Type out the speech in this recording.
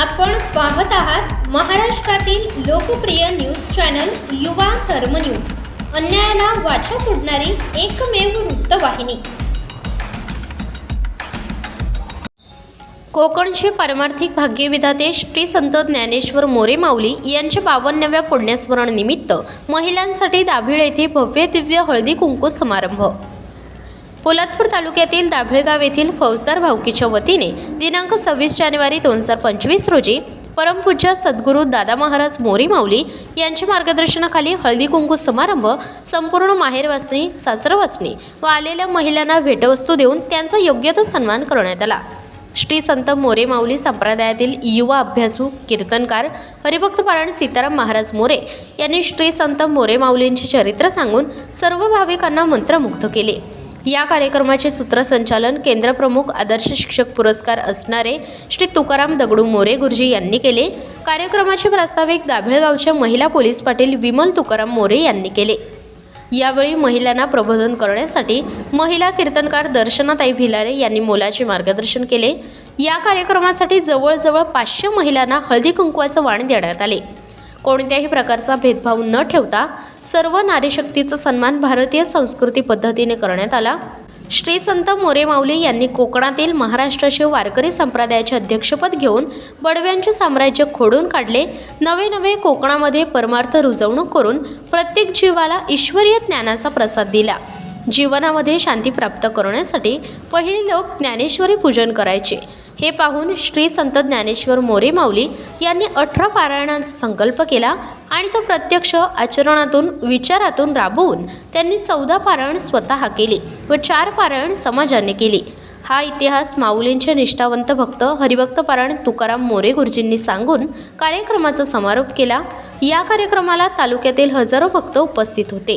आपण पाहत आहात महाराष्ट्रातील लोकप्रिय न्यूज चॅनल युवा धर्म न्यूज. अन्यायाला वाचा फोडणारी एकमेव वृत्तवाहिनी. कोकणचे पारमार्थिक भाग्यविधाते श्री संत ज्ञानेश्वर मोरे माऊली यांच्या बावन्नव्या पुण्यस्मरण निमित्त महिलांसाठी दाभिळ येथे भव्य दिव्य हळदी कुंकू समारंभ. पोलादपूर तालुक्यातील दाभेळगाव येथील फौजदार भावकीच्या वतीने दिनांक सव्वीस जानेवारी दोन हजार पंचवीस रोजी परमपूज्य सद्गुरू दादा महाराज मोरी माऊली यांच्या मार्गदर्शनाखाली हळदी कुंकू समारंभ संपूर्ण माहेरवासनी सासरवासनी व आलेल्या महिलांना भेटवस्तू देऊन त्यांचा योग्य तो सन्मान करण्यात आला. श्री संत मोरे माऊली संप्रदायातील युवा अभ्यासू कीर्तनकार हरिभक्तपारायण सीताराम महाराज मोरे यांनी श्री संत मोरे माऊलींचे चरित्र सांगून सर्व भाविकांना मंत्रमुग्ध केले. या कार्यक्रमाचे सूत्रसंचालन केंद्रप्रमुख आदर्श शिक्षक पुरस्कार असणारे श्री तुकाराम दगडू मोरे गुरुजी यांनी केले. कार्यक्रमाचे प्रास्ताविक दाभेळगावच्या महिला पोलीस पाटील विमल तुकाराम मोरे यांनी केले. यावेळी महिलांना प्रबोधन करण्यासाठी महिला कीर्तनकार दर्शनाताई भिलारे यांनी मोलाचे मार्गदर्शन केले. या कार्यक्रमासाठी जवळजवळ पाचशे महिलांना हळदी कुंकवाचं वाण देण्यात आले. कोणत्याही प्रकारचा भेदभाव न ठेवता सर्व नारीशक्तीचा सन्मान भारतीय संस्कृती पद्धतीने करण्यात आला. श्री संत मोरे माऊली यांनी कोकणातील महाराष्ट्राचे वारकरी संप्रदायाचे अध्यक्षपद घेऊन बडव्यांचे साम्राज्य खोडून काढले. नवे नवे कोकणामध्ये परमार्थ रुजवणूक करून प्रत्येक जीवाला ईश्वरीय ज्ञानाचा प्रसाद दिला. जीवनामध्ये शांती प्राप्त करण्यासाठी पहिले लोक ज्ञानेश्वरी पूजन करायचे. हे पाहून श्री संत ज्ञानेश्वर मोरे माऊली यांनी अठरा पारायणांचा संकल्प केला आणि तो प्रत्यक्ष आचरणातून विचारातून राबवून त्यांनी चौदा पारायण स्वतः केले व चार पारायण समाजाने केले. हा इतिहास माऊलींचे निष्ठावंत भक्त हरिभक्त पारायण तुकाराम मोरे गुरुजींनी सांगून कार्यक्रमाचा समारोप केला. या कार्यक्रमाला तालुक्यातील हजारो भक्त उपस्थित होते.